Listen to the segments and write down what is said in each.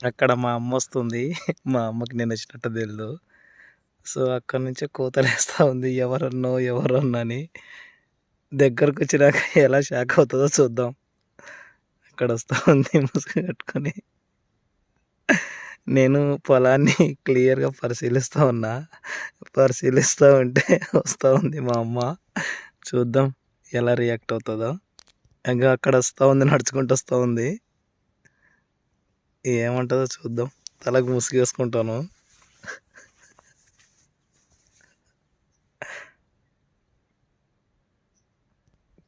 అక్కడ మా అమ్మ వస్తుంది. మా అమ్మకి నేను వచ్చినట్టు తెలియదు సో అక్కడి నుంచే కూతలేస్తూ ఉంది. ఎవరన్నో ఎవరన్నా అని. దగ్గరకు వచ్చినాక ఎలా షాక్ అవుతుందో చూద్దాం. అక్కడ వస్తూ ఉంది ముసుగు కట్టుకొని. నేను పొలాన్ని క్లియర్గా పరిశీలిస్తూ ఉన్నా. పరిశీలిస్తూ ఉంటే వస్తూ ఉంది మా అమ్మ. చూద్దాం ఎలా రియాక్ట్ అవుతుందో. ఇంకా అక్కడ వస్తూ ఉంది నడుచుకుంటూ వస్తూ ఉంది. ఏమంటుందో చూద్దాం. తలకు ముసుగేసుకుంటాను.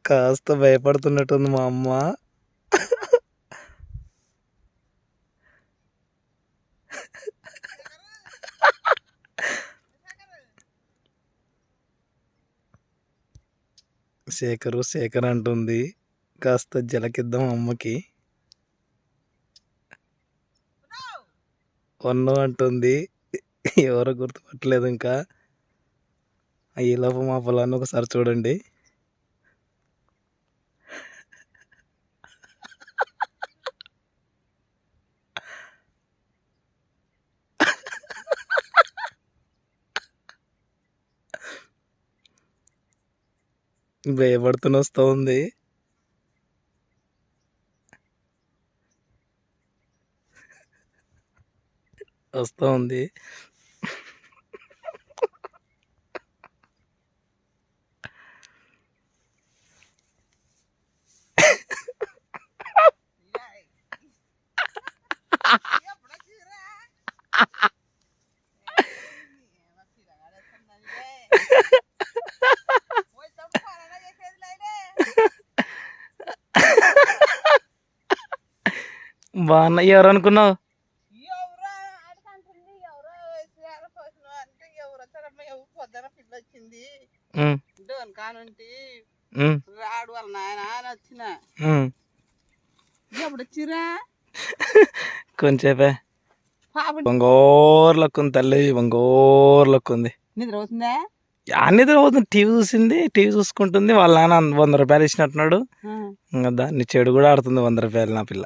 కాస్త భయపడుతున్నట్టుంది మా అమ్మ. శేఖరు శేఖర్ అంటుంది. కాస్త జలకిద్దాం అమ్మకి. వన్ అంటుంది. ఎవరో గుర్తుపట్టలేదు ఇంకా. ఈ లోపు మా పొలాన్ని ఒకసారి చూడండి. భయపడుతూనే వస్తూ ఉంది. వస్తూ ఉంది బాగున్నా. ఎవరు అనుకున్నావు ఎవరో ఆడకంటుంది, ఎవరో వేసినారు, పోసినారు అంటే ఎవరు వచ్చారమ్మా, ఎవరు పొద్దున పిల్ల వచ్చింది డోన్ కానుంటి. రాడు వాళ్ళ నాయన వచ్చిన. ఎప్పుడు వచ్చిరా బంగోర్లకు ఉంది తల్లి బంగోర్లకు ఉంది. నిద్ర అవుతుందా అన్ని పోతుంది టీవీ చూసింది టీవీ చూసుకుంటుంది. వాళ్ళ నాన్న వంద రూపాయలు ఇచ్చినట్టున్నాడు. ఇంకా దాన్ని చెడు కూడా ఆడుతుంది వంద రూపాయలు నా పిల్ల.